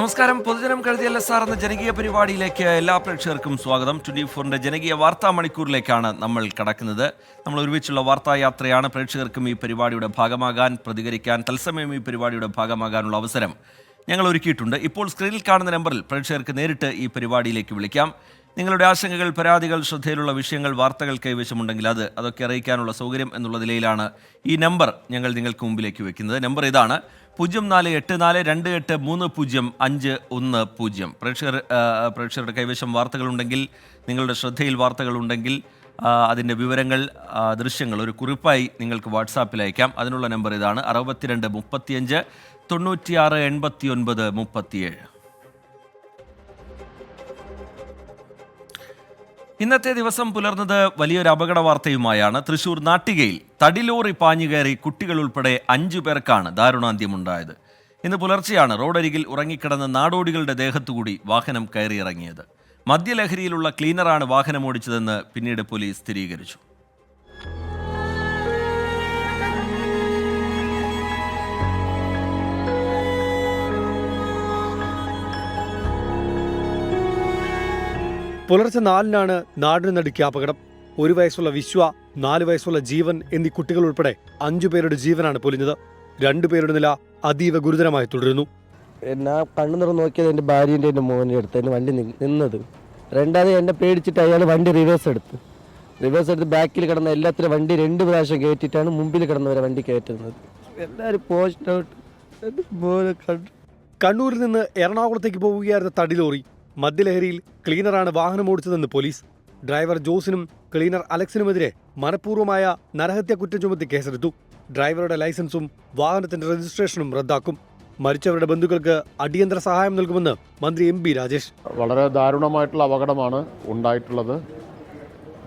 നമസ്കാരം. പൊതുജനം കഴുതിയല്ല സാർ എന്ന ജനകീയ പരിപാടിയിലേക്ക് എല്ലാ പ്രേക്ഷകർക്കും സ്വാഗതം. ട്വന്റി ഫോറിന്റെ ജനകീയ വാർത്താ മണിക്കൂറിലേക്കാണ് നമ്മൾ കടക്കുന്നത്. നമ്മൾ ഒരുമിച്ചുള്ള വാർത്താ യാത്രയാണ് പ്രേക്ഷകർക്കും ഈ പരിപാടിയുടെ ഭാഗമാകാൻ പ്രതികരിക്കാൻ തത്സമയം ഈ പരിപാടിയുടെ ഭാഗമാകാനുള്ള അവസരം ഞങ്ങൾ ഒരുക്കിയിട്ടുണ്ട്. ഇപ്പോൾ സ്ക്രീനിൽ കാണുന്ന നമ്പറിൽ പ്രേക്ഷകർക്ക് നേരിട്ട് ഈ പരിപാടിയിലേക്ക് വിളിക്കാം. നിങ്ങളുടെ ആശങ്കകൾ പരാതികൾ ശ്രദ്ധയിലുള്ള വിഷയങ്ങൾ വാർത്തകൾ കൈവശമുണ്ടെങ്കിൽ അത് അതൊക്കെ അറിയിക്കാനുള്ള സൗകര്യം എന്നുള്ള നിലയിലാണ് ഈ നമ്പർ ഞങ്ങൾ നിങ്ങൾക്ക് മുമ്പിലേക്ക് വെക്കുന്നത്. നമ്പർ ഇതാണ് പൂജ്യം നാല് എട്ട് നാല് രണ്ട് എട്ട് മൂന്ന് പൂജ്യം അഞ്ച് ഒന്ന് പൂജ്യം. പ്രേക്ഷകർ പ്രേക്ഷകരുടെ കൈവശം വാർത്തകളുണ്ടെങ്കിൽ നിങ്ങളുടെ ശ്രദ്ധയിൽ വാർത്തകളുണ്ടെങ്കിൽ അതിന്റെ വിവരങ്ങൾ ദൃശ്യങ്ങൾ ഒരു കുറിപ്പായി നിങ്ങൾക്ക് വാട്സാപ്പിൽ അയക്കാം. അതിനുള്ള നമ്പർ ഇതാണ് അറുപത്തിരണ്ട് മുപ്പത്തിയഞ്ച് തൊണ്ണൂറ്റിയാറ് എൺപത്തി ഒൻപത് മുപ്പത്തിയേഴ്. ഇന്നത്തെ ദിവസം പുലർന്നത് വലിയൊരു അപകട വാർത്തയുമായാണ് തൃശൂർ നാട്ടികയിൽ തടിലോറി പാഞ്ഞുകയറി കുട്ടികൾ ഉൾപ്പെടെ അഞ്ചു പേർക്കാണ് ദാരുണാന്ത്യമുണ്ടായത്. ഇന്ന് പുലർച്ചെയാണ് റോഡരികിൽ ഉറങ്ങിക്കിടന്ന നാടോടികളുടെ ദേഹത്തുകൂടി വാഹനം കയറിയിറങ്ങിയത്. മദ്യലഹരിയിലുള്ള ക്ലീനറാണ് വാഹനം ഓടിച്ചതെന്ന് പിന്നീട് പോലീസ് സ്ഥിരീകരിച്ചു. പുലർച്ചെ നാലിനാണ് നാടിന് നടുക്കിയ അപകടം ഒരു വയസ്സുള്ള വിശ്വ നാല് വയസ്സുള്ള ജീവൻ എന്നീ കുട്ടികൾ ഉൾപ്പെടെ അഞ്ചു പേരുടെ ജീവനാണ് പൊലിഞ്ഞത്. രണ്ടുപേരുടെ നില അതീവ ഗുരുതരമായി തുടരുന്നു. ഞാൻ കണ്ണു തുറന്ന് നോക്കിയത് എന്റെ ഭാര്യന്റെ എന്റെ മോനെ അടുത്ത് എന്റെ വണ്ടി നിന്നത്. രണ്ടാമത് എന്നെ പേടിച്ചിട്ട് അയാൾ വണ്ടി റിവേഴ്സ് എടുത്ത്. റിവേഴ്സ് എടുത്ത് ബാക്കിൽ കിടന്ന എല്ലാത്തിനും വണ്ടി രണ്ട് പ്രാവശ്യം കയറ്റിയിട്ടാണ് മുമ്പിൽ കിടന്നവരെ വണ്ടി കയറ്റുന്നത്. എല്ലാവരും പോസ്റ്റ് ഔട്ട്. കണ്ണൂരിൽ നിന്ന് എറണാകുളത്തേക്ക് പോവുകയായിരുന്ന തടിലോറി മദ്യലഹരിയിൽ ക്ലീനറാണ് വാഹനം ഓടിച്ചതെന്ന് പോലീസ്. ഡ്രൈവർ ജോസിനും ക്ലീനർ അലക്സിനുമെതിരെ മനഃപൂർവമായ നരഹത്യ കുറ്റം ചുമത്തി കേസെടുത്തു. ഡ്രൈവറുടെ ലൈസൻസും വാഹനത്തിന്റെ രജിസ്ട്രേഷനും റദ്ദാക്കും. മരിച്ചവരുടെ ബന്ധുക്കൾക്ക് അടിയന്തര സഹായം നൽകുമെന്ന് മന്ത്രി എം ബി രാജേഷ്. വളരെ ദാരുണമായിട്ടുള്ള അപകടമാണ് ഉണ്ടായിട്ടുള്ളത്.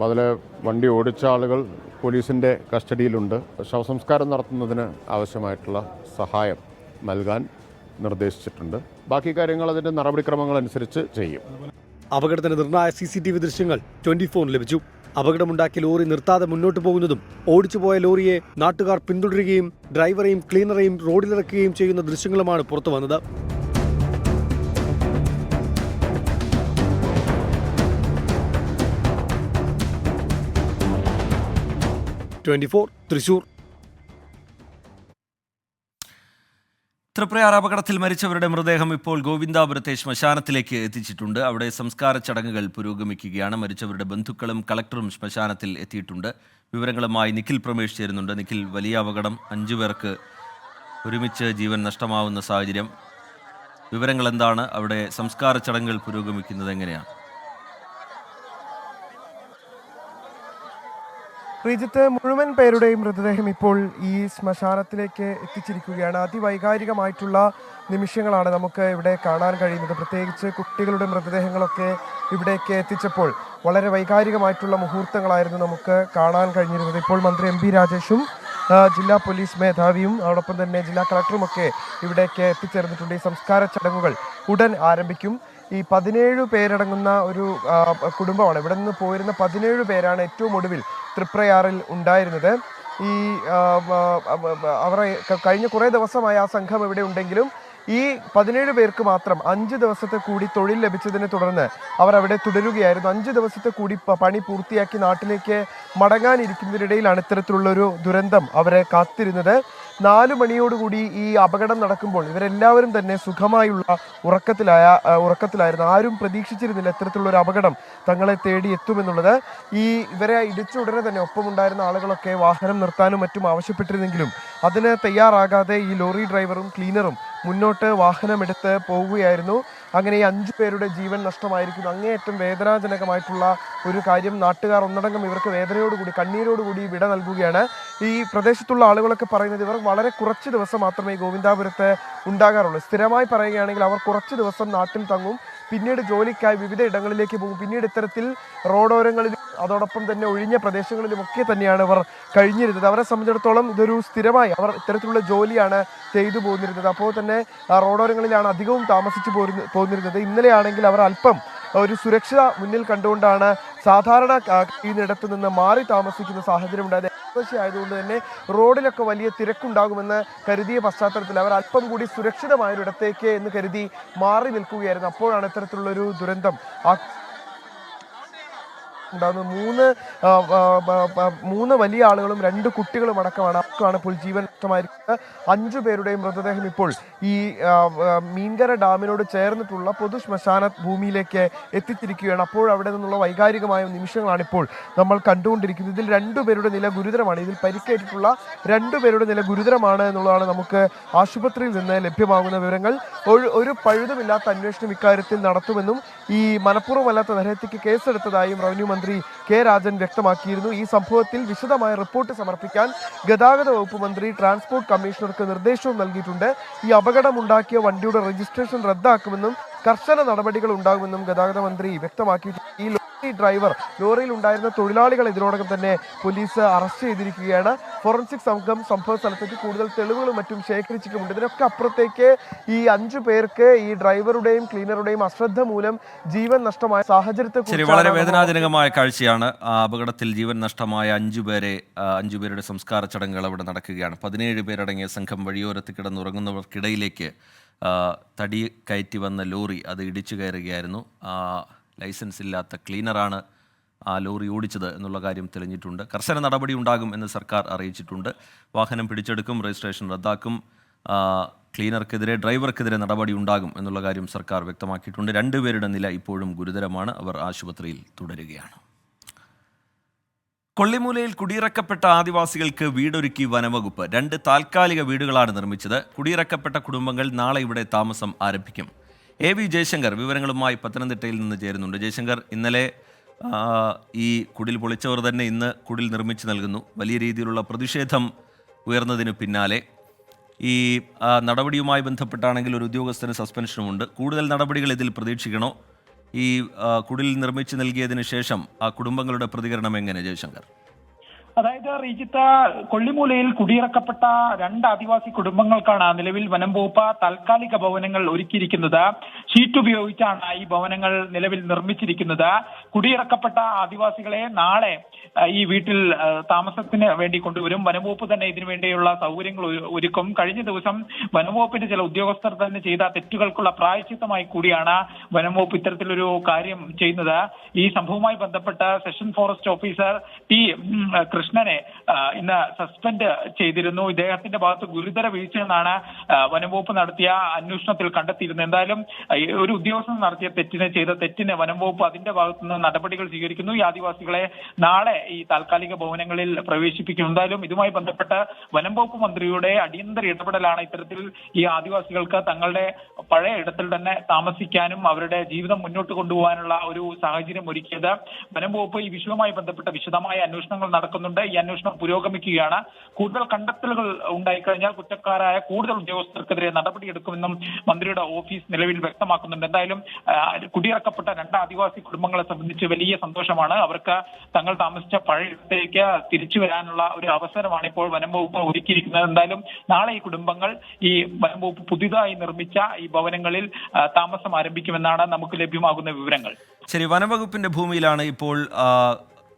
അതിൽ വണ്ടി ഓടിച്ച ആളുകൾ പോലീസിന്റെ കസ്റ്റഡിയിലുണ്ട്. ശവസംസ്കാരം നടത്തുന്നതിന് ആവശ്യമായിട്ടുള്ള സഹായം നൽകാൻ നിർദ്ദേശിച്ചിട്ടുണ്ട്. ബാക്കി കാര്യങ്ങൾ അതിന്റെ നടപടിക്രമങ്ങൾ അനുസരിച്ച് ചെയ്യും. അപകടത്തിന് നിർണായ സി സി ടി വി ദൃശ്യങ്ങൾ ട്വന്റി ഫോറിന് ലഭിച്ചു. അപകടമുണ്ടാക്കിയ ലോറി നിർത്താതെ മുന്നോട്ട് പോകുന്നതും ഓടിച്ചുപോയ ലോറിയെ നാട്ടുകാർ പിന്തുടരുകയും ഡ്രൈവറെയും ക്ലീനറെയും റോഡിലിറക്കുകയും ചെയ്യുന്ന ദൃശ്യങ്ങളുമാണ് പുറത്തു വന്നത്. Twenty four Thrissur. തൃപ്രയാർ അപകടത്തിൽ മരിച്ചവരുടെ മൃതദേഹം ഇപ്പോൾ ഗോവിന്ദാപുരത്തെ ശ്മശാനത്തിലേക്ക് എത്തിച്ചിട്ടുണ്ട്. അവിടെ സംസ്കാര ചടങ്ങുകൾ പുരോഗമിക്കുകയാണ്. മരിച്ചവരുടെ ബന്ധുക്കളും കളക്ടറും ശ്മശാനത്തിൽ എത്തിയിട്ടുണ്ട്. വിവരങ്ങളുമായി നിഖിൽ പ്രമേഷ് ചേരുന്നുണ്ട്. നിഖിൽ വലിയ അപകടം അഞ്ചു പേർക്ക് ഒരുമിച്ച് ജീവൻ നഷ്ടമാവുന്ന സാഹചര്യം. വിവരങ്ങൾ എന്താണ്? അവിടെ സംസ്കാര ചടങ്ങുകൾ പുരോഗമിക്കുന്നത് എങ്ങനെയാണ്? ശ്രീജിത്ത് മുഴുവൻ പേരുടെയും മൃതദേഹം ഇപ്പോൾ ഈ ശ്മശാനത്തിലേക്ക് എത്തിച്ചിരിക്കുകയാണ്. അതിവൈകാരികമായിട്ടുള്ള നിമിഷങ്ങളാണ് നമുക്ക് ഇവിടെ കാണാൻ കഴിയുന്നത്. പ്രത്യേകിച്ച് കുട്ടികളുടെ മൃതദേഹങ്ങളൊക്കെ ഇവിടേക്ക് എത്തിച്ചപ്പോൾ വളരെ വൈകാരികമായിട്ടുള്ള മുഹൂർത്തങ്ങളായിരുന്നു നമുക്ക് കാണാൻ കഴിഞ്ഞിരുന്നത്. ഇപ്പോൾ മന്ത്രി എം രാജേഷും ജില്ലാ പോലീസ് മേധാവിയും അതോടൊപ്പം തന്നെ ജില്ലാ കളക്ടറും ഒക്കെ ഇവിടേക്ക് എത്തിച്ചേർന്നിട്ടുണ്ട്. ഈ സംസ്കാര ചടങ്ങുകൾ ഉടൻ ആരംഭിക്കും. ഈ പതിനേഴ് പേരടങ്ങുന്ന ഒരു കുടുംബമാണ്. ഇവിടെ നിന്ന് പോയിരുന്ന പതിനേഴ് പേരാണ് ഏറ്റവും ഒടുവിൽ തൃപ്രയാറിൽ ഉണ്ടായിരുന്നത്. ഈ അവരെ കഴിഞ്ഞ കുറേ ദിവസമായി ആ സംഘം ഇവിടെ ഉണ്ടെങ്കിലും ഈ പതിനേഴ് പേർക്ക് മാത്രം അഞ്ച് ദിവസത്തെ കൂടി തൊഴിൽ ലഭിച്ചതിനെ തുടർന്ന് അവർ അവിടെ തുടരുകയായിരുന്നു. അഞ്ച് ദിവസത്തെ കൂടി പണി പൂർത്തിയാക്കി നാട്ടിലേക്ക് മടങ്ങാനിരിക്കുന്നതിനിടയിലാണ് ഇത്തരത്തിലുള്ളൊരു ദുരന്തം അവരെ കാത്തിരുന്നത്. നാലു മണിയോടുകൂടി ഈ അപകടം നടക്കുമ്പോൾ ഇവരെല്ലാവരും തന്നെ സുഖമായുള്ള ഉറക്കത്തിലായ ഉറക്കത്തിലായിരുന്നു. ആരും പ്രതീക്ഷിച്ചിരുന്നില്ല ഇത്തരത്തിലുള്ള ഒരു അപകടം തങ്ങളെ തേടി എത്തുമെന്നുള്ളത്. ഈ ഇവരെ ഇടിച്ച ഉടനെ തന്നെ ഒപ്പമുണ്ടായിരുന്ന ആളുകളൊക്കെ വാഹനം നിർത്താനും മറ്റും ആവശ്യപ്പെട്ടിരുന്നെങ്കിലും അതിന് തയ്യാറാകാതെ ഈ ലോറി ഡ്രൈവറും ക്ലീനറും മുന്നോട്ട് വാഹനമെടുത്ത് പോവുകയായിരുന്നു. അങ്ങനെ ഈ അഞ്ചു പേരുടെ ജീവൻ നഷ്ടമായിരിക്കുന്നു. അങ്ങേയറ്റം വേദനാജനകമായിട്ടുള്ള ഒരു കാര്യം നാട്ടുകാർ ഒന്നടങ്കം ഇവർക്ക് വേദനയോടുകൂടി കണ്ണീരോടുകൂടി വിട നൽകുകയാണ്. ഈ പ്രദേശത്തുള്ള ആളുകളൊക്കെ പറയുന്നത് ഇവർ വളരെ കുറച്ച് ദിവസം മാത്രമേ ഗോവിന്ദാപുരത്ത് ഉണ്ടാകാറുള്ളൂ. സ്ഥിരമായി പറയുകയാണെങ്കിൽ അവർ കുറച്ച് ദിവസം നാട്ടിൽ തങ്ങും. പിന്നീട് ജോലിക്കായി വിവിധ ഇടങ്ങളിലേക്ക് പോകും. പിന്നീട് ഇത്തരത്തിൽ റോഡോരങ്ങളിലും അതോടൊപ്പം തന്നെ ഒഴിഞ്ഞ പ്രദേശങ്ങളിലുമൊക്കെ തന്നെയാണ് ഇവർ കഴിഞ്ഞിരുന്നത്. അവരെ സംബന്ധിച്ചിടത്തോളം ഇതൊരു സ്ഥിരമായി അവർ ഇത്തരത്തിലുള്ള ജോലിയാണ് ചെയ്തു പോന്നിരുന്നത്. അപ്പോൾ തന്നെ റോഡോരങ്ങളിലാണ് അധികവും താമസിച്ചു പോന്നിരുന്നത്. ഇന്നലെയാണെങ്കിൽ അവർ അല്പം ഒരു സുരക്ഷ മുന്നിൽ കണ്ടുകൊണ്ടാണ് സാധാരണ കഴിയുന്നിടത്ത് നിന്ന് മാറി താമസിക്കുന്ന സാഹചര്യം ഉണ്ടായത്. ആയതുകൊണ്ട് തന്നെ റോഡിലൊക്കെ വലിയ തിരക്കുണ്ടാകുമെന്ന് കരുതിയ പശ്ചാത്തലത്തിൽ അവർ അല്പം കൂടി സുരക്ഷിതമായൊരിടത്തേക്ക് എന്ന് കരുതി മാറി നിൽക്കുകയായിരുന്നു. അപ്പോഴാണ് ഇത്തരത്തിലുള്ളൊരു ദുരന്തം. ആ ഉണ്ടാകുന്നത് മൂന്ന് മൂന്ന് വലിയ ആളുകളും രണ്ട് കുട്ടികളും അടക്കമാണ് അവർക്കാണ് ഇപ്പോൾ ജീവൻ നഷ്ടമായിരിക്കുന്നത്. അഞ്ചു പേരുടെയും മൃതദേഹം ഇപ്പോൾ ഈ മീൻകര ഡാമിനോട് ചേർന്നിട്ടുള്ള പൊതു ശ്മശാന ഭൂമിയിലേക്ക് എത്തിച്ചിരിക്കുകയാണ് അപ്പോൾ അവിടെ നിന്നുള്ള വൈകാരികമായ നിമിഷങ്ങളാണ് ഇപ്പോൾ നമ്മൾ കണ്ടുകൊണ്ടിരിക്കുന്നത്. ഇതിൽ രണ്ടുപേരുടെ നില ഗുരുതരമാണ്. ഇതിൽ പരിക്കേറ്റിട്ടുള്ള രണ്ടുപേരുടെ നില ഗുരുതരമാണ് എന്നുള്ളതാണ് നമുക്ക് ആശുപത്രിയിൽ നിന്ന് ലഭ്യമാകുന്ന വിവരങ്ങൾ. ഒരു ഒരു പഴുതുമില്ലാത്ത അന്വേഷണം ഇക്കാര്യത്തിൽ നടത്തുമെന്നും ഈ മനഃപൂർവമല്ലാത്ത നരഹത്യക്ക് കേസെടുത്തതായും റവന്യൂ മന്ത്രി കെ രാജൻ വ്യക്തമാക്കിയിരുന്നു. ഈ സംഭവത്തിൽ വിശദമായ റിപ്പോർട്ട് സമർപ്പിക്കാൻ ഗതാഗത വകുപ്പ് മന്ത്രി ട്രാൻസ്പോർട്ട് കമ്മീഷണർക്ക് നിർദ്ദേശവും നൽകിയിട്ടുണ്ട്. ഈ അപകടമുണ്ടാക്കിയ വണ്ടിയുടെ രജിസ്ട്രേഷൻ റദ്ദാക്കുമെന്നും കർശന നടപടികൾ ഉണ്ടാകുമെന്നും ഗതാഗത മന്ത്രി വ്യക്തമാക്കിയിട്ടുണ്ട്. ഈ ഡ്രൈവർ ലോറിയിൽ ഉണ്ടായിരുന്ന തൊഴിലാളികൾ ഇതിനോടകം തന്നെ പോലീസ് അറസ്റ്റ് ചെയ്തിരിക്കുകയാണ്. ഫോറൻസിക് സംഘം സംഭവ സ്ഥലത്തേക്ക് കൂടുതൽ തെളിവുകളും മറ്റും ശേഖരിച്ചിട്ടുമുണ്ട്. ഇതിനൊക്കെ അപ്പുറത്തേക്ക് ഈ അഞ്ചു പേർക്ക് ഈ ഡ്രൈവറുടെയും ക്ലീനറുടെയും അശ്രദ്ധ മൂലം ജീവൻ നഷ്ടമായ സാഹചര്യത്തെ വളരെ വേദനാജനകമായ കാഴ്ചയാണ്. അപകടത്തിൽ ജീവൻ നഷ്ടമായ അഞ്ചു പേരെ അഞ്ചു പേരുടെ സംസ്കാര ചടങ്ങുകൾ അവിടെ നടക്കുകയാണ്. പതിനേഴ് പേരടങ്ങിയ സംഘം വഴിയോരത്ത് കിടന്നുറങ്ങുന്നവർക്കിടയിലേക്ക് തടി കയറ്റി വന്ന ലോറി അത് ഇടിച്ചു കയറുകയായിരുന്നു. ലൈസൻസ് ഇല്ലാത്ത ക്ലീനറാണ് ആ ലോറി ഓടിച്ചത് എന്നുള്ള കാര്യം തെളിഞ്ഞിട്ടുണ്ട്. കർശന നടപടി ഉണ്ടാകും എന്ന് സർക്കാർ അറിയിച്ചിട്ടുണ്ട്. വാഹനം പിടിച്ചെടുക്കും രജിസ്ട്രേഷൻ റദ്ദാക്കും ക്ലീനർക്കെതിരെ ഡ്രൈവർക്കെതിരെ നടപടി ഉണ്ടാകും എന്നുള്ള കാര്യം സർക്കാർ വ്യക്തമാക്കിയിട്ടുണ്ട്. രണ്ടുപേരുടെ നില ഇപ്പോഴും ഗുരുതരമാണ്. അവർ ആശുപത്രിയിൽ തുടരുകയാണ്. കൊള്ളിമൂലയിൽ കുടിയിറക്കപ്പെട്ട ആദിവാസികൾക്ക് വീടൊരുക്കി വനവകുപ്പ്. രണ്ട് താൽക്കാലിക വീടുകളാണ് നിർമ്മിച്ചത്. കുടിയിറക്കപ്പെട്ട കുടുംബങ്ങൾ നാളെ ഇവിടെ താമസം ആരംഭിക്കും. എ വി ജയശങ്കർ വിവരങ്ങളുമായി പത്തനംതിട്ടയിൽ നിന്ന് ചേരുന്നുണ്ട്. ജയശങ്കർ ഇന്നലെ ഈ കുടിൽ പൊളിച്ചവർ തന്നെ ഇന്ന് കുടിൽ നിർമ്മിച്ചു നൽകുന്നു. വലിയ രീതിയിലുള്ള പ്രതിഷേധം ഉയർന്നതിന് പിന്നാലെ. ഈ നടപടിയുമായി ബന്ധപ്പെട്ടാണെങ്കിൽ ഒരു ഉദ്യോഗസ്ഥന് സസ്പെൻഷനുമുണ്ട്. കൂടുതൽ നടപടികൾ ഇതിൽ പ്രതീക്ഷിക്കണോ? ഈ കുടിൽ നിർമ്മിച്ചു നൽകിയതിന് ശേഷം ആ കുടുംബങ്ങളുടെ പ്രതികരണം എങ്ങനെ ജയശങ്കർ? അതായത് റീജിത്ത് കൊള്ളിമൂലയിൽ കുടിയിറക്കപ്പെട്ട രണ്ട് ആദിവാസി കുടുംബങ്ങൾക്കാണ് നിലവിൽ വനം വകുപ്പ് താൽക്കാലിക ഭവനങ്ങൾ ഒരുക്കിയിരിക്കുന്നത്. ഷീറ്റ് ഉപയോഗിച്ചാണ് ഈ ഭവനങ്ങൾ നിലവിൽ നിർമ്മിച്ചിരിക്കുന്നത്. കുടിയിറക്കപ്പെട്ട ആദിവാസികളെ നാളെ ഈ വീട്ടിൽ താമസത്തിന് വേണ്ടി കൊണ്ടുവരും. വനംവകുപ്പ് തന്നെ ഇതിനു വേണ്ടിയുള്ള സൗകര്യങ്ങൾ ഒരുക്കും. കഴിഞ്ഞ ദിവസം വനംവകുപ്പിന്റെ ചില ഉദ്യോഗസ്ഥർ തന്നെ ചെയ്ത തെറ്റുകൾക്കുള്ള പ്രായശ്ചിത്തമായി കൂടിയാണ് വനംവകുപ്പ് ഇത്തരത്തിലൊരു കാര്യം ചെയ്യുന്നത്. ഈ സംഭവവുമായി ബന്ധപ്പെട്ട് സെഷൻ ഫോറസ്റ്റ് ഓഫീസർ ടി കൃഷ്ണനെ ആ, ഇന്ന് സസ്പെൻഡ് ചെയ്തിരുന്നു. ഇദ്ദേഹത്തിന്റെ ഭാഗത്ത് ഗുരുതര വീഴ്ച എന്നാണ് വനംവകുപ്പ് നടത്തിയ അന്വേഷണത്തിൽ കണ്ടെത്തിയിരുന്നത്. എന്തായാലും ഒരു ഉദ്യോഗസ്ഥൻ നടത്തിയ തെറ്റിനെ ചെയ്ത തെറ്റിന് വനംവകുപ്പ് അതിന്റെ ഭാഗത്തുനിന്ന് നടപടികൾ സ്വീകരിക്കുന്നു. ഈ ആദിവാസികളെ നാളെ ഈ താൽക്കാലിക ഭവനങ്ങളിൽ പ്രവേശിപ്പിക്കും. എന്തായാലും ഇതുമായി ബന്ധപ്പെട്ട് വനംവകുപ്പ് മന്ത്രിയുടെ അടിയന്തര ഇടപെടലാണ് ഇത്തരത്തിൽ ഈ ആദിവാസികൾക്ക് തങ്ങളുടെ പഴയ ഇടത്തിൽ തന്നെ താമസിക്കാനും അവരുടെ ജീവിതം മുന്നോട്ട് കൊണ്ടുപോകാനുള്ള ഒരു സാഹചര്യം ഒരുക്കിയത്. വനംവകുപ്പ് ഈ വിഷയവുമായി ബന്ധപ്പെട്ട വിശദമായ അന്വേഷണങ്ങൾ നടക്കുന്നുണ്ട്. ഈ അന്വേഷണം പുരോഗമിക്കുകയാണ്. കൂടുതൽ കണ്ടെത്തലുകൾ ഉണ്ടായിക്കഴിഞ്ഞാൽ കുറ്റക്കാരായ കൂടുതൽ ഉദ്യോഗസ്ഥർക്കെതിരെ നടപടിയെടുക്കുമെന്നും മന്ത്രിയുടെ ഓഫീസ് നിലവിൽ വ്യക്തമാക്കുന്നുണ്ട്. എന്തായാലും കുടിയിറക്കപ്പെട്ട രണ്ട് ആദിവാസി കുടുംബങ്ങളെ സംബന്ധിച്ച് വലിയ സന്തോഷമാണ്. അവർക്ക് തങ്ങൾ താമസിച്ച പഴയ ഇടത്തേക്ക് തിരിച്ചു വരാനുള്ള ഒരു അവസരമാണ് ഇപ്പോൾ വനം വകുപ്പ് ഒരുക്കിയിരിക്കുന്നത്. എന്തായാലും നാളെ ഈ കുടുംബങ്ങൾ ഈ വനം വകുപ്പ് പുതിയതായി നിർമ്മിച്ച ഈ ഭവനങ്ങളിൽ താമസം ആരംഭിക്കുമെന്നാണ് നമുക്ക് ലഭ്യമാകുന്ന വിവരങ്ങൾ. ശരി വനംവകുപ്പിന്റെ ഭൂമിയിലാണ് ഇപ്പോൾ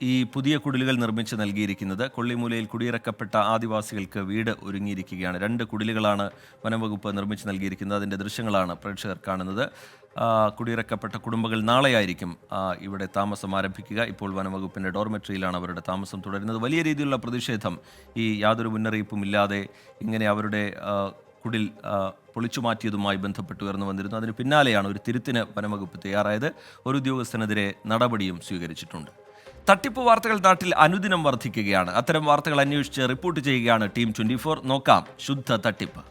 ഈ പുതിയ കുടിലുകൾ നിർമ്മിച്ച് നൽകിയിരിക്കുന്നത് കൊള്ളിമൂലയിൽ കുടിയിറക്കപ്പെട്ട ആദിവാസികൾക്ക് വീട് ഒരുങ്ങിയിരിക്കുകയാണ്. രണ്ട് കുടിലുകളാണ് വനംവകുപ്പ് നിർമ്മിച്ച് നൽകിയിരിക്കുന്നത്. അതിന്റെ ദൃശ്യങ്ങളാണ് പ്രേക്ഷകർ കാണുന്നത്. കുടിയിറക്കപ്പെട്ട കുടുംബങ്ങൾ നാളെയായിരിക്കും ഇവിടെ താമസം ആരംഭിക്കുക. ഇപ്പോൾ വനംവകുപ്പിന്റെ ഡോർമെട്രിയിലാണ് അവരുടെ താമസം തുടരുന്നത്. വലിയ രീതിയിലുള്ള പ്രതിഷേധം ഈ യാതൊരു മുന്നറിയിപ്പും ഇല്ലാതെ ഇങ്ങനെ അവരുടെ കുടിൽ പൊളിച്ചു മാറ്റിയതുമായി ബന്ധപ്പെട്ട് ഉയർന്നു വന്നിരുന്നു. അതിന് പിന്നാലെയാണ് ഒരു തിരുത്തിന് വനംവകുപ്പ് തയ്യാറായത്. ഒരു ഉദ്യോഗസ്ഥനെതിരെ നടപടിയും സ്വീകരിച്ചിട്ടുണ്ട്. തട്ടിപ്പ് വാർത്തകൾ നാട്ടിൽ അനുദിനം വർദ്ധിക്കുകയാണ്. അത്തരം വാർത്തകൾ അന്വേഷിച്ച് റിപ്പോർട്ട് ചെയ്യുകയാണ് ടീം ട്വന്റി ഫോർ. നോക്കാം ശുദ്ധ തട്ടിപ്പ്.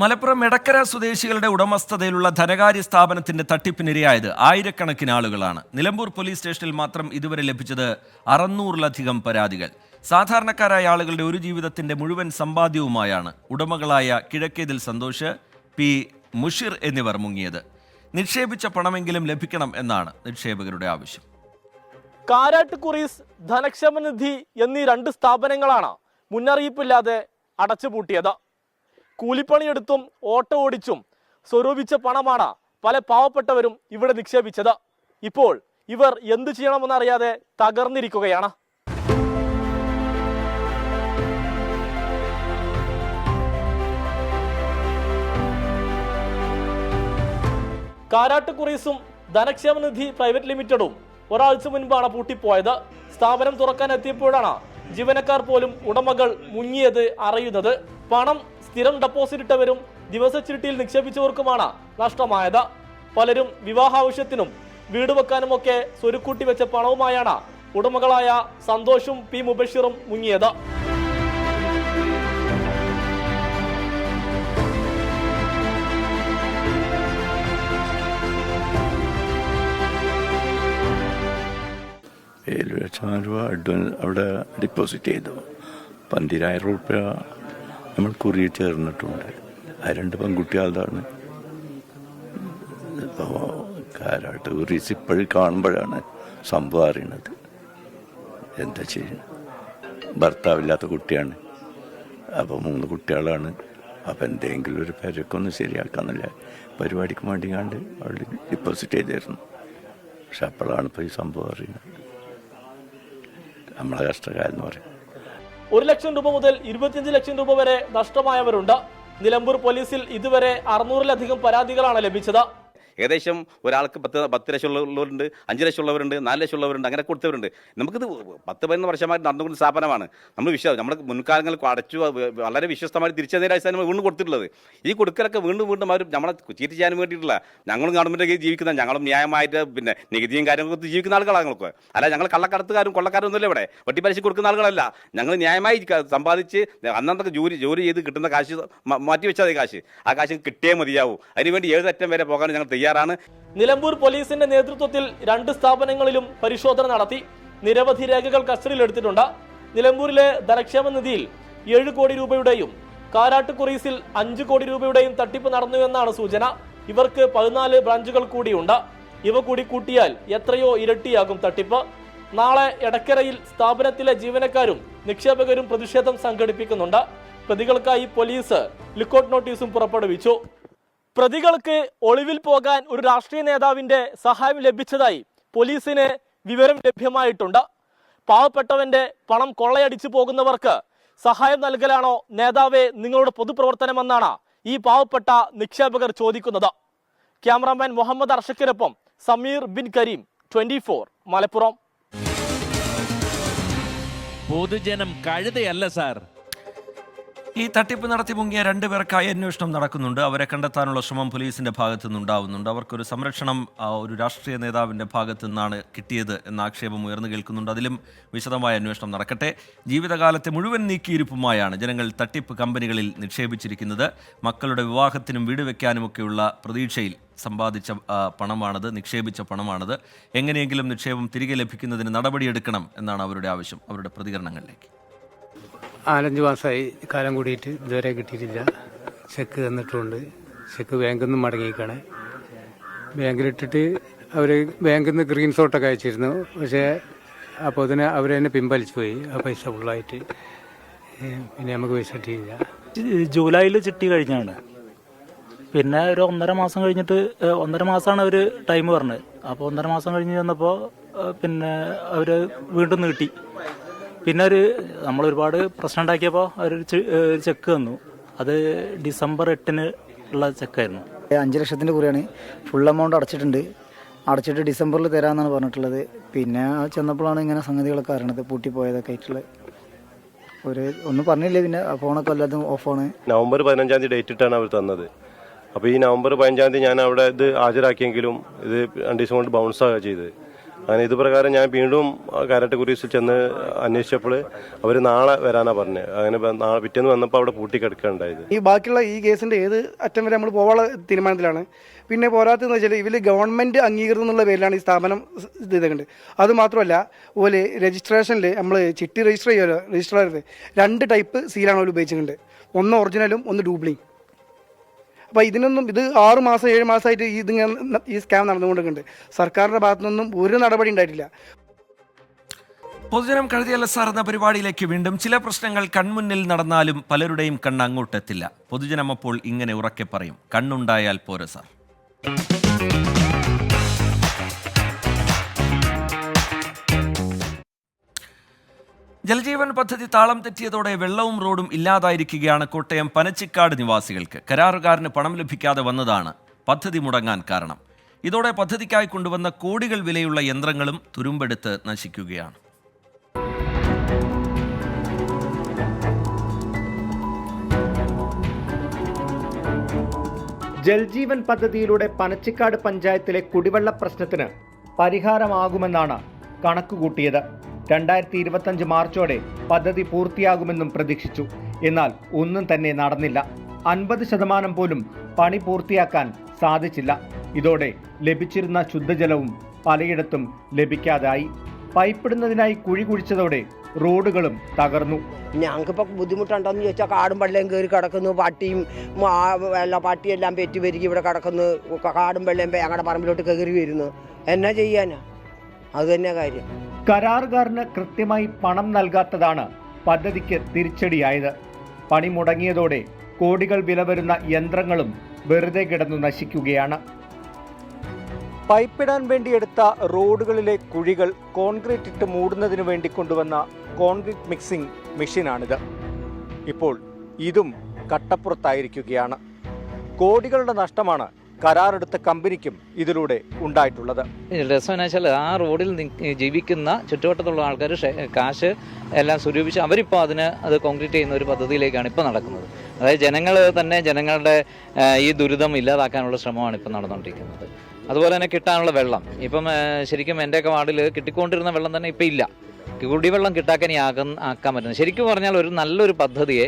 മലപ്പുറം എടക്കര സ്വദേശികളുടെ ഉടമസ്ഥതയിലുള്ള ധനകാര്യ സ്ഥാപനത്തിന്റെ തട്ടിപ്പിനിരയായത് ആയിരക്കണക്കിന് ആളുകളാണ്. നിലമ്പൂർ പോലീസ് സ്റ്റേഷനിൽ മാത്രം ഇതുവരെ ലഭിച്ചത് അറുന്നൂറിലധികം പരാതികൾ. സാധാരണക്കാരായ ആളുകളുടെ ഒരു ജീവിതത്തിന്റെ മുഴുവൻ സമ്പാദ്യവുമായാണ് ഉടമകളായ കിഴക്കേതിൽ സന്തോഷ് പി മുഷിർ എന്നിവർ മുങ്ങിയത്. നിക്ഷേപിച്ച പണമെങ്കിലും ലഭിക്കണം എന്നാണ് നിക്ഷേപകരുടെ ആവശ്യം. കാരാട്ട് കുറീസ് ധനക്ഷമനിധി എന്നീ രണ്ട് സ്ഥാപനങ്ങളാണ് മുന്നറിയിപ്പില്ലാതെ അടച്ചുപൂട്ടിയത്. കൂലിപ്പണിയെടുത്തും ഓട്ടോ ഓടിച്ചും സ്വരൂപിച്ച പണമാണ് പല പാവപ്പെട്ടവരും ഇവിടെ നിക്ഷേപിച്ചത്. ഇപ്പോൾ ഇവർ എന്തു ചെയ്യണമെന്നറിയാതെ തകർന്നിരിക്കുകയാണ്. കാരാട്ട് കുറീസും ധനക്ഷേമ നിധി പ്രൈവറ്റ് ലിമിറ്റഡും ഒരാഴ്ച മുൻപാണ് പൂട്ടിപ്പോയത്. സ്ഥാപനം തുറക്കാൻ എത്തിയപ്പോഴാണ് ജീവനക്കാർ പോലും ഉടമകൾ മുങ്ങിയത് അറിയുന്നത്. പണം സ്ഥിരം ഡെപ്പോസിറ്റ് ഇട്ടവരും ദിവസച്ചിട്ടിയിൽ നിക്ഷേപിച്ചവർക്കുമാണ് നഷ്ടമായത്. പലരും വിവാഹാവശ്യത്തിനും വീട് വെക്കാനും ഒക്കെ സ്വരുക്കൂട്ടി വെച്ച പണവുമായാണ് ഉടമകളായ സന്തോഷും പി മുബഷിറും മുങ്ങിയത്. ഏഴ് ലക്ഷം രൂപ അഡ്വാൻസ് അവിടെ ഡിപ്പോസിറ്റ് ചെയ്തു. പന്തിരായിരം റുപ്യ നമ്മൾ കുറിയിൽ ചേർന്നിട്ടുണ്ട്. ആ രണ്ട് പെൺകുട്ടികളുടെ ഇപ്പോൾ കാരാട്ട് കുറിച്ച് ഇപ്പോഴും കാണുമ്പോഴാണ് സംഭവം അറിയണത് എന്താ ചെയ്യുന്നത്? ഭർത്താവില്ലാത്ത കുട്ടിയാണ്. അപ്പോൾ മൂന്ന് കുട്ടികളാണ്. അപ്പോൾ എന്തെങ്കിലും ഒരു പെരക്കൊന്ന് ശരിയാക്കാന്നില്ല പരിപാടിക്ക് വേണ്ടി കണ്ട് അവൾ ഡിപ്പോസിറ്റ് ചെയ്തിരുന്നു. പക്ഷെ അപ്പോഴാണ് ഇപ്പോൾ ഈ സംഭവം അറിയുന്നത്. നമ്മളെ കഷ്ടക്കാരെന്ന് പറയും. ഒരു ലക്ഷം രൂപ മുതൽ ഇരുപത്തിയഞ്ച് ലക്ഷം രൂപ വരെ നഷ്ടമായവരുണ്ട്. നിലമ്പൂർ പോലീസിൽ ഇതുവരെ അറുന്നൂറിലധികം പരാതികളാണ് ലഭിച്ചത്. ഏകദേശം ഒരാൾക്ക് പത്ത് പത്ത് ലക്ഷം ഉള്ളവരുണ്ട് അഞ്ച് ലക്ഷം ഉള്ളവരുണ്ട് നാല് ലക്ഷം ഉള്ളവരുണ്ട് അങ്ങനെ കൊടുത്തവരുണ്ട്. നമുക്കിത് പത്ത് പതിനൊന്ന് വർഷമായിട്ട് നടന്നുകൊണ്ട് സ്ഥാപനമാണ്. നമ്മൾ വിശ്വാസം നമ്മുടെ മുൻകാലങ്ങളിൽ അടച്ചു വളരെ വിശ്വസ്തമായി തിരിച്ചതിന്റെ നമ്മൾ വീണ്ടും കൊടുത്തിട്ടുള്ളത്. ഈ കൊടുക്കലൊക്കെ വീണ്ടും വീണ്ടും അവർ നമ്മളെ ചീറ്റ് ചെയ്യാൻ വേണ്ടിയിട്ടുള്ള ഞങ്ങളും ഗവൺമെന്റ് ജീവിക്കുന്ന ഞങ്ങളും ന്യായമായിട്ട് പിന്നെ നികുതിയും കാര്യങ്ങളൊക്കെ ജീവിക്കുന്ന ആളുകളാണ് ഞങ്ങൾക്ക്. അല്ല ഞങ്ങൾ കള്ളക്കടത്തുകാരും കൊള്ളക്കാരും ഒന്നുമില്ല ഇവിടെ. വെട്ടിപ്പലിശ കൊടുക്കുന്ന ആളുകളല്ല. ഞങ്ങൾ ന്യായമായി സമ്പാദിച്ച് അന്നത്തെ ജോലി ജോലി ചെയ്ത് കിട്ടുന്ന കാശ് മാറ്റി വെച്ചാൽ കാശ്. ആ കാശ് കിട്ടിയേ മതിയാവും. അതിനുവേണ്ടി അറ്റം വരെ പോകാൻ ഞങ്ങൾ തയ്യാറാണ്. നിലമ്പൂർ പോലീസിന്റെ നേതൃത്വത്തിൽ രണ്ട് സ്ഥാപനങ്ങളിലും പരിശോധന നടത്തി. നിരവധി രേഖകൾ കസ്റ്റഡിയിലെടുത്തിട്ടുണ്ട്. നിലമ്പൂരിലെ ധനക്ഷേമ നിധിയിൽ ഏഴ് കോടി രൂപയുടെയും കാരാട്ട് കുറീസിൽ അഞ്ച് കോടി രൂപയുടെയും തട്ടിപ്പ് നടന്നു എന്നാണ് സൂചന. ഇവർക്ക് പതിനാല് ബ്രാഞ്ചുകൾ കൂടിയുണ്ട്. ഇവ കൂടി കൂട്ടിയാൽ എത്രയോ ഇരട്ടിയാകും തട്ടിപ്പ്. നാളെ എടക്കരയിൽ സ്ഥാപനത്തിലെ ജീവനക്കാരും നിക്ഷേപകരും പ്രതിഷേധം സംഘടിപ്പിക്കുന്നുണ്ട്. പ്രതികൾക്കായി പോലീസ് ലുക്കൌട്ട് നോട്ടീസും പുറപ്പെടുവിച്ചു. പ്രതികൾക്ക് ഒളിവിൽ പോകാൻ ഒരു രാഷ്ട്രീയ നേതാവിന്റെ സഹായം ലഭിച്ചതായി പോലീസിന് വിവരം ലഭ്യമായിട്ടുണ്ട്. പാവപ്പെട്ടവന്റെ പണം കൊള്ളയടിച്ചു പോകുന്നവർക്ക് സഹായം നൽകലാണോ നേതാവെ നിങ്ങളുടെ പൊതുപ്രവർത്തനമെന്നാണ് ഈ പാവപ്പെട്ട നിക്ഷേപകർ ചോദിക്കുന്നത്. ക്യാമറാമാൻ മുഹമ്മദ് അർഷക്കിനൊപ്പം Sameer bin Kareem twenty four Malappuram. പൊതുജനം കഴുതയല്ല സാർ. ഈ തട്ടിപ്പ് നടത്തി മുങ്ങിയ രണ്ടുപേർക്കായി അന്വേഷണം നടക്കുന്നുണ്ട്. അവരെ കണ്ടെത്താനുള്ള ശ്രമം പോലീസിന്റെ ഭാഗത്തു നിന്നുണ്ടാവുന്നുണ്ട് അവർക്കൊരു സംരക്ഷണം ഒരു രാഷ്ട്രീയ നേതാവിന്റെ ഭാഗത്തു നിന്നാണ് കിട്ടിയത് എന്ന ആക്ഷേപം ഉയർന്നു കേൾക്കുന്നുണ്ട്. അതിലും വിശദമായ അന്വേഷണം നടക്കട്ടെ. ജീവിതകാലത്തെ മുഴുവൻ നീക്കിയിരിപ്പുമായാണ് ജനങ്ങൾ തട്ടിപ്പ് കമ്പനികളിൽ നിക്ഷേപിച്ചിരിക്കുന്നത്. മക്കളുടെ വിവാഹത്തിനും വീട് വെക്കാനുമൊക്കെയുള്ള പ്രതീക്ഷയിൽ സമ്പാദിച്ച പണമാണത് നിക്ഷേപിച്ച പണമാണത്. എങ്ങനെയെങ്കിലും നിക്ഷേപം തിരികെ ലഭിക്കുന്നതിന് നടപടിയെടുക്കണം എന്നാണ് അവരുടെ ആവശ്യം. അവരുടെ പ്രതികരണങ്ങളിലേക്ക്. നാലഞ്ച് മാസമായി കാലം കൂടിയിട്ട് ഇതുവരെ കിട്ടിയിട്ടില്ല. ചെക്ക് തന്നിട്ടുണ്ട്. ചെക്ക് ബാങ്കിൽ നിന്ന് മടങ്ങിയിരിക്കണേ ബാങ്കിലിട്ടിട്ട് അവർ ബാങ്കിൽ നിന്ന് ഗ്രീൻ സോട്ടൊക്കെ അയച്ചിരുന്നു. പക്ഷേ അപ്പോൾ അതിന് അവർ തന്നെ പിൻവലിച്ചു പോയി. ആ പൈസ ഫുള്ളായിട്ട്. പിന്നെ നമുക്ക് പൈസ കിട്ടിയില്ല. ജൂലൈയിൽ ചിട്ടി കഴിഞ്ഞാണ്. പിന്നെ ഒരു ഒന്നര മാസം കഴിഞ്ഞിട്ട് ഒന്നര മാസമാണ് അവർ ടൈം പറഞ്ഞത്. അപ്പോൾ ഒന്നര മാസം കഴിഞ്ഞ് ചെന്നപ്പോൾ പിന്നെ അവർ വീണ്ടും നീട്ടി. പിന്നെ ഒരു നമ്മൾ ഒരുപാട് പ്രശ്നം ഉണ്ടാക്കിയപ്പോൾ അവരൊരു ഒരു ചെക്ക് തന്നു. അത് ഡിസംബർ എട്ടിന് ഉള്ള ചെക്കായിരുന്നു. അഞ്ച് ലക്ഷത്തിന്റെ കൂടെയാണ് ഫുൾ എമൗണ്ട് അടച്ചിട്ടുണ്ട്. അടച്ചിട്ട് ഡിസംബറിൽ തരാമെന്നാണ് പറഞ്ഞിട്ടുള്ളത്. പിന്നെ ചെന്നപ്പോഴാണ് ഇങ്ങനെ സംഗതികളൊക്കെ അറിയണത്. പൂട്ടിപ്പോയതൊക്കെ ആയിട്ടുള്ളത് ഒരു ഒന്നും പറഞ്ഞില്ല പിന്നെ ഫോണൊക്കെ എല്ലാതും ഓഫാണ്. നവംബർ പതിനഞ്ചാം തീയതി ഡേറ്റ് ഇട്ടാണ് അവർ തന്നത്. അപ്പോൾ ഈ നവംബർ പതിനഞ്ചാം തീയതി ഞാൻ അവിടെ ഇത് ഹാജരാക്കിയെങ്കിലും ഇത് രണ്ട് ദിവസം കൊണ്ട് ബൗൺസ് ആകുക ചെയ്തത്. അങ്ങനെ ഇത് പ്രകാരം ഞാൻ വീണ്ടും കാരറ്റ് കുരീസിൽ ചെന്ന് അന്വേഷിച്ചപ്പോൾ അവർ നാളെ വരാനാ പറഞ്ഞത് അങ്ങനെ നാളെ പിറ്റേന്ന് വന്നപ്പോൾ അവിടെ പൂട്ടി കിടക്കുകയുണ്ടായത് ഈ ബാക്കിയുള്ള ഈ കേസിന്റെ ഏത് അറ്റം വരെ നമ്മൾ പോകാനുള്ള തീരുമാനത്തിലാണ്. പിന്നെ പോരാത്തതെന്ന് വെച്ചാൽ ഇവർ ഗവൺമെന്റ് അംഗീകൃതം എന്നുള്ള പേരിലാണ് ഈ സ്ഥാപനം ഇത് ചെയ്തിട്ടുണ്ട് അത് മാത്രമല്ല ഓൽ രജിസ്ട്രേഷനിൽ നമ്മൾ ചിട്ടി രജിസ്റ്റർ ചെയ്യുമല്ലോ രജിസ്റ്റർ ചെയ്ത് രണ്ട് ടൈപ്പ് സീലാണ് അവർ ഉപയോഗിച്ചിട്ടുണ്ട് ഒന്ന് ഒറിജിനലും ഒന്ന് ഡ്യൂപ്ലിയും അപ്പോൾ ഇതിനൊന്നും ഇത് ആറ് മാസം ഏഴ് മാസമായിട്ട് ഇതിങ്ങനെ ഈ സ്കാം നടന്നുകൊണ്ടിരിക്കുന്നുണ്ട്. സർക്കാരിന്റെ ഭാഗത്തുനിന്നും ഒരു നടപടി ഉണ്ടായിട്ടില്ല. പൊതുജനം കഴുതിയല്ല സാർ എന്ന പരിപാടിയിലേക്ക് വീണ്ടും. ചില പ്രശ്നങ്ങൾ കൺമുന്നിൽ നടന്നാലും പലരുടെയും കണ്ണ് അങ്ങോട്ടെത്തില്ല. പൊതുജനം അപ്പോൾ ഇങ്ങനെ ഉറക്കെ പറയും. കണ്ണുണ്ടായാൽ പോരെ സാർ. ജലജീവൻ പദ്ധതി താളം തെറ്റിയതോടെ വെള്ളവും റോഡും ഇല്ലാതായിരിക്കുകയാണ് കോട്ടയം പനച്ചിക്കാട് നിവാസികൾക്ക്. കരാറുകാരന് പണം ലഭിക്കാതെ വന്നതാണ് പദ്ധതി മുടങ്ങാൻ കാരണം. ഇതോടെ പദ്ധതിക്കായി കൊണ്ടുവന്ന കോടികൾ വിലയുള്ള യന്ത്രങ്ങളും തുരുമ്പെടുത്ത് നശിക്കുകയാണ്. ജൽജീവൻ പദ്ധതിയിലൂടെ പനച്ചിക്കാട് പഞ്ചായത്തിലെ കുടിവെള്ള പ്രശ്നത്തിന് പരിഹാരമാകുമെന്നാണ് കണക്കുകൂട്ടിയത്. രണ്ടായിരത്തി ഇരുപത്തഞ്ച് മാർച്ചോടെ പദ്ധതി പൂർത്തിയാകുമെന്നും പ്രതീക്ഷിച്ചു. എന്നാൽ ഒന്നും തന്നെ നടന്നില്ല. അൻപത് ശതമാനം പോലും പണി പൂർത്തിയാക്കാൻ സാധിച്ചില്ല. ഇതോടെ ലഭിച്ചിരുന്ന ശുദ്ധജലവും പലയിടത്തും ലഭിക്കാതായി. പൈപ്പിടുന്നതിനായി കുഴി കുഴിച്ചതോടെ റോഡുകളും തകർന്നു. ഞങ്ങൾക്കിപ്പോൾ ബുദ്ധിമുട്ടുണ്ടോയെന്ന് ചോദിച്ചാൽ കാടും വെള്ളയും കയറി കിടക്കുന്നു. പട്ടിയും എല്ലാ പട്ടിയെല്ലാം പെറ്റി പെരുകി ഇവിടെ കിടക്കുന്നു. കാടും വെള്ളയും ഞങ്ങളുടെ പറമ്പിലോട്ട് കയറി വരുന്നു. എന്നാ ചെയ്യാനാ? അത് തന്നെ കാര്യം. കരാറുകാരന് കൃത്യമായി പണം നൽകാത്തതാണ് പദ്ധതിക്ക് തിരിച്ചടിയായത്. പണി മുടങ്ങിയതോടെ കോടികൾ വില വരുന്ന യന്ത്രങ്ങളും വെറുതെ കിടന്നു നശിക്കുകയാണ്. പൈപ്പിടാൻ വേണ്ടി എടുത്ത റോഡുകളിലെ കുഴികൾ കോൺക്രീറ്റ് ഇട്ട് മൂടുന്നതിന് വേണ്ടി കൊണ്ടുവന്ന കോൺക്രീറ്റ് മിക്സിംഗ് മെഷീനാണിത്. ഇപ്പോൾ ഇതും കട്ടപ്പുറത്തായിരിക്കുകയാണ്. കോടികളുടെ നഷ്ടമാണ് കരാറെടുത്ത കമ്പനിക്കും ഇതിലൂടെ ഉണ്ടായിട്ടുള്ളത്. രസം ആ റോഡിൽ ജീവിക്കുന്ന ചുറ്റുവട്ടത്തുള്ള ആൾക്കാർ കാശ് എല്ലാം സ്വരൂപിച്ച് അവരിപ്പോൾ അതിന് അത് കോൺക്രീറ്റ് ചെയ്യുന്ന ഒരു പദ്ധതിയിലേക്കാണ് ഇപ്പോൾ നടക്കുന്നത്. അതായത് ജനങ്ങൾ തന്നെ ജനങ്ങളുടെ ഈ ദുരിതം ഇല്ലാതാക്കാനുള്ള ശ്രമമാണ് ഇപ്പോൾ നടന്നുകൊണ്ടിരിക്കുന്നത് അതുപോലെ തന്നെ കിട്ടാനുള്ള വെള്ളം. ഇപ്പം ശരിക്കും എന്റെയൊക്കെ വാർഡിൽ കിട്ടിക്കൊണ്ടിരുന്ന വെള്ളം തന്നെ ഇപ്പം ഇല്ല. കുടിവെള്ളം കിട്ടാക്കാൻ ആകാൻ ആക്കാൻ പറ്റുന്നത് ശരിക്കും പറഞ്ഞാൽ ഒരു നല്ലൊരു പദ്ധതിയെ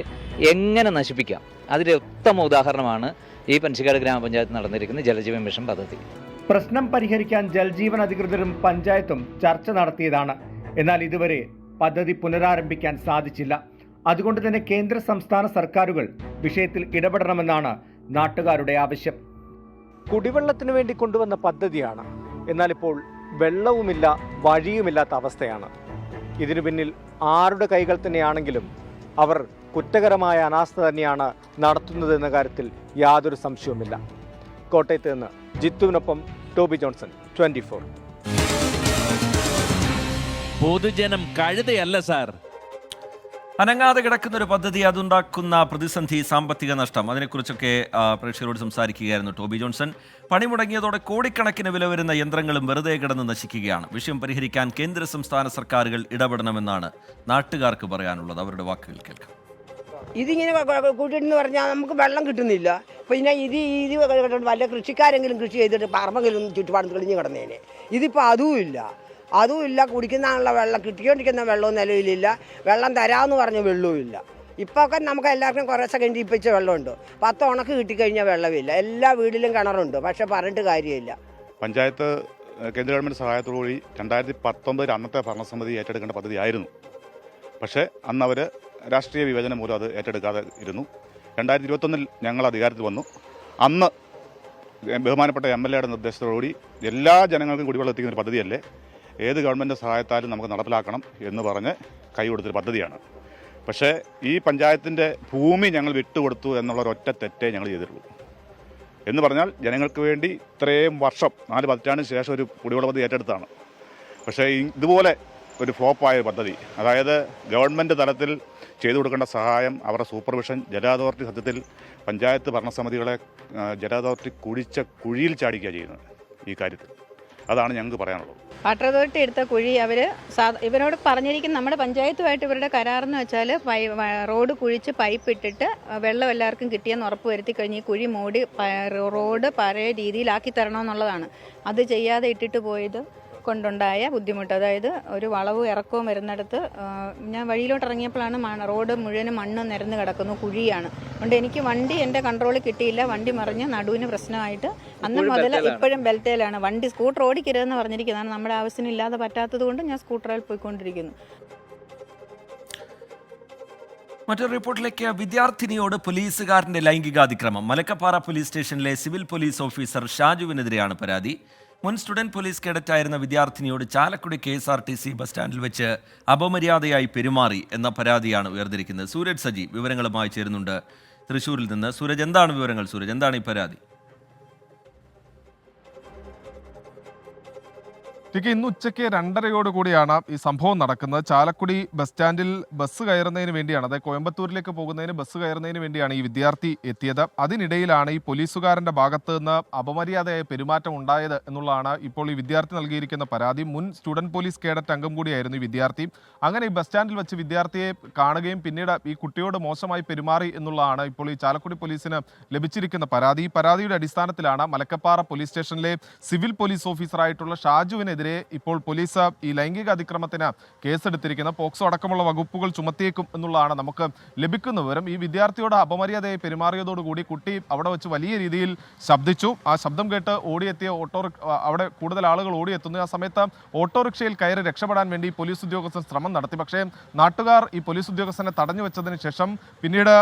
എങ്ങനെ നശിപ്പിക്കാം? അതിന്റെ ഉത്തമ ഉദാഹരണമാണ് ഈ പഞ്ചിക്കാട് ഗ്രാമപഞ്ചായത്ത് നടന്നിരിക്കുന്ന ജലജീവൻ മിഷൻ പദ്ധതി. പ്രശ്നം പരിഹരിക്കാൻ ജൽജീവൻ അധികൃതരും പഞ്ചായത്തും ചർച്ച നടത്തിയതാണ്. എന്നാൽ ഇതുവരെ പദ്ധതി പുനരാരംഭിക്കാൻ സാധിച്ചില്ല. അതുകൊണ്ട് തന്നെ കേന്ദ്ര സംസ്ഥാന സർക്കാരുകൾ വിഷയത്തിൽ ഇടപെടണമെന്നാണ് നാട്ടുകാരുടെ ആവശ്യം. കുടിവെള്ളത്തിന് വേണ്ടി കൊണ്ടുവന്ന പദ്ധതിയാണ്. എന്നാൽ ഇപ്പോൾ വെള്ളവുമില്ല വഴിയുമില്ലാത്ത അവസ്ഥയാണ്. ഇതിനു പിന്നിൽ ആരുടെ കൈകൾ തന്നെയാണെങ്കിലും അവർ കുറ്റകരമായ അനാസ്ഥ തന്നെയാണ് നടത്തുന്നതെന്ന കാര്യത്തിൽ യാതൊരു സംശയവുമില്ല. കോട്ടയത്ത് നിന്ന് ജിത്തുവിനൊപ്പം ടോബി ജോൺസൺ ട്വന്റി ഫോർ. പൊതുജനം കഴുതയല്ല സാർ. അനങ്ങാതെ കിടക്കുന്ന ഒരു പദ്ധതി അതുണ്ടാക്കുന്ന പ്രതിസന്ധി സാമ്പത്തിക നഷ്ടം അതിനെക്കുറിച്ചൊക്കെ പ്രേക്ഷകരോട് സംസാരിക്കുകയായിരുന്നു ടോബി ജോൺസൺ. പണി മുടങ്ങിയതോടെ കോടിക്കണക്കിന് വില വരുന്ന യന്ത്രങ്ങളും വെറുതെ കിടന്ന് നശിക്കുകയാണ്. വിഷയം പരിഹരിക്കാൻ കേന്ദ്ര സംസ്ഥാന സർക്കാരുകൾ ഇടപെടണമെന്നാണ് നാട്ടുകാർക്ക് പറയാനുള്ളത്. അവരുടെ വാക്കുകൾ കേൾക്കാം. ഇതിങ്ങനെ കൂട്ടിട്ടെന്ന് പറഞ്ഞാൽ നമുക്ക് വെള്ളം കിട്ടുന്നില്ല. പിന്നെ ഇത് ഇത് വല്ല കൃഷിക്കാരെങ്കിലും കൃഷി ചെയ്തിട്ട് പറമ്പെങ്കിലും ചുറ്റുപാടും തെളിഞ്ഞ് കിടന്നേനെ. ഇതിപ്പോൾ അതുമില്ല അതുമില്ല കുടിക്കുന്നാനുള്ള വെള്ളം. കിട്ടിക്കൊണ്ടിരിക്കുന്ന വെള്ളവും നിലവിലില്ല. വെള്ളം തരാമെന്ന് പറഞ്ഞ വെള്ളവും ഇല്ല. ഇപ്പോൾ ഒക്കെ നമുക്ക് എല്ലാവർക്കും കുറേ സെക്കൻഡ് ഇപ്പിച്ച വെള്ളമുണ്ട്. പത്ത് ഉണക്ക് കിട്ടിക്കഴിഞ്ഞാൽ വെള്ളമില്ല. എല്ലാ വീട്ടിലും കിണറുണ്ട്. പക്ഷെ പറഞ്ഞിട്ട് കാര്യമില്ല. പഞ്ചായത്ത് കേന്ദ്ര ഗവൺമെന്റ് സഹായത്തോടുകൂടി രണ്ടായിരത്തി പത്തൊമ്പതിൽ അന്നത്തെ ഭരണസമിതി ഏറ്റെടുക്കേണ്ട പദ്ധതിയായിരുന്നു. പക്ഷേ അന്ന് അവർ രാഷ്ട്രീയ വിഭജനം മൂലം അത് ഏറ്റെടുക്കാതെ ഇരുന്നു. രണ്ടായിരത്തി ഇരുപത്തൊന്നിൽ ഞങ്ങൾ അധികാരത്തിൽ വന്നു. അന്ന് ബഹുമാനപ്പെട്ട എം എൽ എയുടെ നിർദ്ദേശത്തോടുകൂടി എല്ലാ ജനങ്ങൾക്കും കുടിവെള്ളം എത്തിക്കുന്ന ഒരു പദ്ധതിയല്ലേ? ഏത് ഗവൺമെന്റ് സഹായത്താലും നമുക്ക് നടപ്പിലാക്കണം എന്ന് പറഞ്ഞ് കൈ കൊടുത്തൊരു പദ്ധതിയാണ്. പക്ഷേ ഈ പഞ്ചായത്തിന്റെ ഭൂമി ഞങ്ങൾ വിട്ടുകൊടുത്തു എന്നുള്ള ഒറ്റ തെറ്റേ ഞങ്ങൾ ചെയ്തിട്ടുള്ളൂ. എന്ന് പറഞ്ഞാൽ ജനങ്ങൾക്ക് വേണ്ടി ഇത്രയും വർഷം നാല് പതിറ്റാണ്ടിന് ശേഷം ഒരു കുടിവെള്ള പദ്ധതി ഏറ്റെടുത്താണ് പക്ഷേ ഇതുപോലെ ഒരു ഫ്ലോപ്പായ പദ്ധതി. അതായത് ഗവൺമെന്റ് തലത്തിൽ ചെയ്തു കൊടുക്കേണ്ട സഹായം അവരുടെ സൂപ്പർവിഷൻ ജല അതോറിറ്റി സത്യത്തിൽ പഞ്ചായത്ത് ഭരണസമിതികളെ ജല അതോറിറ്റി കുഴിച്ച കുഴിയിൽ ചാടിക്കുക ചെയ്യുന്നത് ഈ കാര്യത്തിൽ. അതാണ് ഞങ്ങൾക്ക് പറയാനുള്ളത്. വാട്ടർ അതോറിറ്റി എടുത്ത കുഴി അവർ ഇവരോട് പറഞ്ഞിരിക്കുന്ന നമ്മുടെ പഞ്ചായത്തുമായിട്ട് ഇവരുടെ കരാറെന്ന് വെച്ചാൽ റോഡ് കുഴിച്ച് പൈപ്പ് ഇട്ടിട്ട് വെള്ളം എല്ലാവർക്കും കിട്ടിയെന്ന് ഉറപ്പ് വരുത്തി കഴിഞ്ഞ് ഈ കുഴി മൂടി റോഡ് പഴയ രീതിയിലാക്കി തരണമെന്നുള്ളതാണ്. അത് ചെയ്യാതെ ഇട്ടിട്ട് പോയത് കൊണ്ടുണ്ടായ ബുദ്ധിമുട്ട്. അതായത് ഒരു വളവും ഇറക്കവും വരുന്നിടത്ത് ഞാൻ വഴിയിലോട്ട് ഇറങ്ങിയപ്പോഴാണ് മണ്ണ് റോഡ് മുഴുവനും മണ്ണ് നിരന്ന് കിടക്കുന്നു കുഴിയാണ്. അതുകൊണ്ട് എനിക്ക് വണ്ടി എന്റെ കൺട്രോളിൽ കിട്ടിയില്ല. വണ്ടി മറിഞ്ഞ് നടുവിന് പ്രശ്നമായിട്ട് അന്ന് മുതൽ ഇപ്പോഴും ബെൽത്തേലാണ് വണ്ടി സ്കൂട്ടർ ഓടിക്കരുതെന്ന് പറഞ്ഞിരിക്കുന്നതാണ്. നമ്മുടെ ആവശ്യത്തിന് ഇല്ലാതെ പറ്റാത്തത് കൊണ്ട് ഞാൻ സ്കൂട്ടറിൽ പോയിക്കൊണ്ടിരിക്കുന്നു. മറ്റൊരു റിപ്പോർട്ടിലേക്ക് വിദ്യാർത്ഥിനിയോട് പോലീസുകാരന്റെ ലൈംഗികാതിക്രമം. മലക്കപ്പാറ പോലീസ് സ്റ്റേഷനിലെ സിവിൽ പോലീസ് ഓഫീസർ ഷാജുവിനെതിരെയാണ് പരാതി. മുൻ സ്റ്റുഡന്റ് പോലീസ് കേഡറ്റായിരുന്ന വിദ്യാർത്ഥിനിയോട് Chalakudy K S R T C bus സ്റ്റാൻഡിൽ വെച്ച് അപമര്യാദയായി പെരുമാറി എന്ന പരാതിയാണ് ഉയർന്നിരിക്കുന്നത്. സൂരജ് സജി വിവരങ്ങളുമായി ചേരുന്നുണ്ട്. തൃശ്ശൂരിൽ നിന്ന് സൂരജ് എന്താണ് വിവരങ്ങൾ? സൂരജ് എന്താണ് ഈ പരാതി? ടിക്ക് ഇന്ന് ഉച്ചയ്ക്ക് രണ്ടരയോട് കൂടിയാണ് ഈ സംഭവം നടക്കുന്നത്. ചാലക്കുടി ബസ് സ്റ്റാൻഡിൽ ബസ് കയറുന്നതിന് വേണ്ടിയാണ് അതായത് കോയമ്പത്തൂരിലേക്ക് പോകുന്നതിന് ബസ് കയറുന്നതിന് വേണ്ടിയാണ് ഈ വിദ്യാർത്ഥി എത്തിയത്. അതിനിടയിലാണ് ഈ പോലീസുകാരന്റെ ഭാഗത്ത് നിന്ന് അപമര്യാദയായ പെരുമാറ്റം ഉണ്ടായത് എന്നുള്ളതാണ് ഇപ്പോൾ ഈ വിദ്യാർത്ഥി നൽകിയിരിക്കുന്ന പരാതി. മുൻ സ്റ്റുഡന്റ് പോലീസ് കേഡറ്റ് അംഗം കൂടിയായിരുന്നു ഈ വിദ്യാർത്ഥി. അങ്ങനെ ഈ ബസ് സ്റ്റാൻഡിൽ വെച്ച് വിദ്യാർത്ഥിയെ കാണുകയും പിന്നീട് ഈ കുട്ടിയോട് മോശമായി പെരുമാറി എന്നുള്ളതാണ് ഇപ്പോൾ ഈ ചാലക്കുടി പോലീസിന് ലഭിച്ചിരിക്കുന്ന പരാതി. ഈ പരാതിയുടെ അടിസ്ഥാനത്തിലാണ് മലക്കപ്പാറ പോലീസ് സ്റ്റേഷനിലെ സിവിൽ പോലീസ് ഓഫീസറായിട്ടുള്ള ഷാജുവിനെതിരെ ഇപ്പോൾ പോലീസ് ഈ ലൈംഗിക അതിക്രമത്തിന് കേസെടുത്തിരിക്കുന്ന പോക്സോ അടക്കമുള്ള വകുപ്പുകൾ ചുമത്തിയേക്കും എന്നുള്ളതാണ് നമുക്ക് ലഭിക്കുന്ന വിവരം. ഈ വിദ്യാർത്ഥിയോട് അപമര്യാദയായി പെരുമാറിയതോടുകൂടി കുട്ടി അവിടെ വെച്ച് വലിയ രീതിയിൽ ശബ്ദിച്ചു. ആ ശബ്ദം കേട്ട് ഓടിയെത്തിയ ഓട്ടോ അവിടെ കൂടുതൽ ആളുകൾ ഓടിയെത്തുന്നു. ആ സമയത്ത് ഓട്ടോറിക്ഷയിൽ കയറി രക്ഷപ്പെടാൻ വേണ്ടി പോലീസ് ഉദ്യോഗസ്ഥൻ ശ്രമം നടത്തി. പക്ഷേ നാട്ടുകാർ ഈ പോലീസ് ഉദ്യോഗസ്ഥനെ തടഞ്ഞു വെച്ചതിന് ശേഷം പിന്നീട്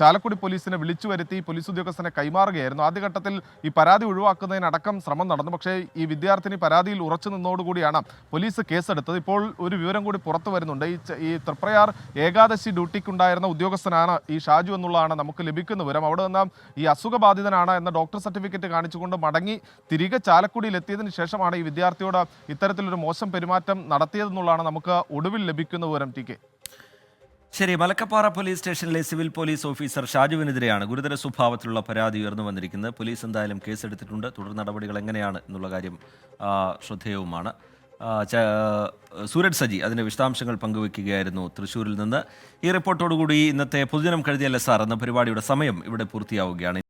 ചാലക്കുടി പോലീസിനെ വിളിച്ചു വരുത്തി പോലീസ് ഉദ്യോഗസ്ഥനെ കൈമാറുകയായിരുന്നു. ആദ്യഘട്ടത്തിൽ ഈ പരാതി ഒഴിവാക്കുന്നതിനടക്കം ശ്രമം നടന്നു. പക്ഷേ ഈ വിദ്യാർത്ഥിനി പരാതിയിൽ ഉറച്ചു നിന്നോടുകൂടിയാണ് പോലീസ് കേസെടുത്തത്. ഇപ്പോൾ ഒരു വിവരം കൂടി പുറത്തു വരുന്നുണ്ട്. ഈ ഈ തൃപ്രയാർ ഏകാദശി ഡ്യൂട്ടിക്കുണ്ടായിരുന്ന ഉദ്യോഗസ്ഥനാണ് ഈ ഷാജു എന്നുള്ളതാണ് നമുക്ക് ലഭിക്കുന്ന വിവരം. അവിടെ നിന്ന് ഈ അസുഖബാധിതനാണ് എന്ന ഡോക്ടർ സർട്ടിഫിക്കറ്റ് കാണിച്ചുകൊണ്ട് മടങ്ങി തിരികെ ചാലക്കുടിയിൽ എത്തിയതിന് ശേഷമാണ് ഈ വിദ്യാർത്ഥിയോട് ഇത്തരത്തിലൊരു മോശം പെരുമാറ്റം നടത്തിയതെന്നുള്ളതാണ് നമുക്ക് ഒടുവിൽ ലഭിക്കുന്ന വിവരം ടി കെ. ശരി മലക്കപ്പാറ പോലീസ് സ്റ്റേഷനിലെ സിവിൽ പോലീസ് ഓഫീസർ ഷാജുവിനെതിരെയാണ് ഗുരുതര സ്വഭാവത്തിലുള്ള പരാതി ഉയർന്നു വന്നിരിക്കുന്നത്. പോലീസ് എന്തായാലും കേസെടുത്തിട്ടുണ്ട്. തുടർ നടപടികൾ എങ്ങനെയാണ് എന്നുള്ള കാര്യം ശ്രദ്ധേയവുമാണ്. സൂരജ് സജി അതിന്റെ വിശദാംശങ്ങൾ പങ്കുവെക്കുകയായിരുന്നു തൃശ്ശൂരിൽ നിന്ന്. ഈ റിപ്പോർട്ടോടുകൂടി ഇന്നത്തെ പൊതുജനം കഴുതിയല്ല സാർ? എന്ന പരിപാടിയുടെ സമയം ഇവിടെ പൂർത്തിയാവുകയാണ്.